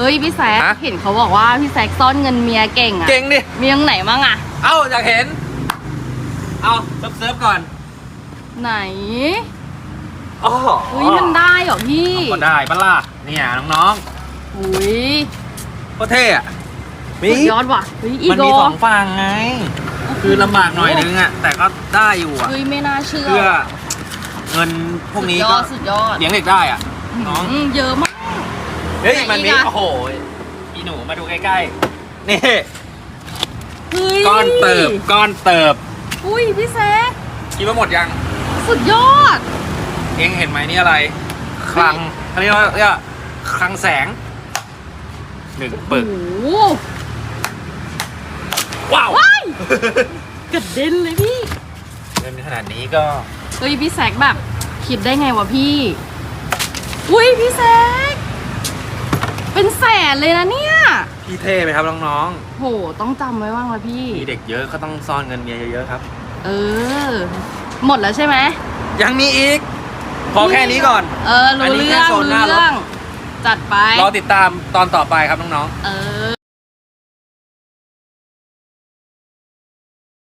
เฮ้ยพี่แซกฮะ เห็นเขาบอกว่าพี่แซกซ่อนเงินเมียเก่งอะเก่งดิมีตรงไหนมั่งอะเอ้าอยากเห็น เอาเซิร์ฟเซิร์ฟก่อนไหนอ๋อเฮ้ยมันได้เหรอพี่ก็ได้ปะล่ะเนี่ยน้องอุ้ยๆก็เท่อะมีสุดยอดว่ะเฮ้ยอีมันโกมีสองฝั่งไง คือลำบากหน่อยนึงอะแต่ก็ได้อยู่อะเฮ้ยไม่น่าเชื่อเพื่อเงินพวกนี้สุดยก็อดสุดยอดเลี้ยงเด็กได้อะน้อง อืมเยอะมาก เฮ้ยไหนมันมีอีกอะโอ้โหอีหนูมาดูใกล้ๆ นี่ เฮ้ยก้อนเติบก้อนเติบ อุ้ยพี่แซกคิดว่าหมดยัง สุดยอด เองเห็นไหมนี่อะไร คลังเขาเรียกว่าเรียกว่าคลังแสงหนึ่งปึก โอ้โหว้าวว้ายกระเด็นเลยพี่เงินขนาดนี้ก็เฮ้ยพี่แซกแบบ คิดได้ไงวะพี่ อุ้ยพี่แซก เป็นแสนเลยนะเนี่ย พี่เท่ไหมครับน้องโห ต้องจำไว้บ้างละพี่ ๆมีเด็กเยอะก็ต้องซ่อนเงินเมียเยอะๆครับ เออ หมดแล้วใช่ไหมยังมีอีก พอแค่นี้ก่อน เอออันรู้นี้เรื่แค่องโซนรู้หน้ารถ เรื่อง จัดไป รอติดตามตอนต่อไปครับน้องๆ เออ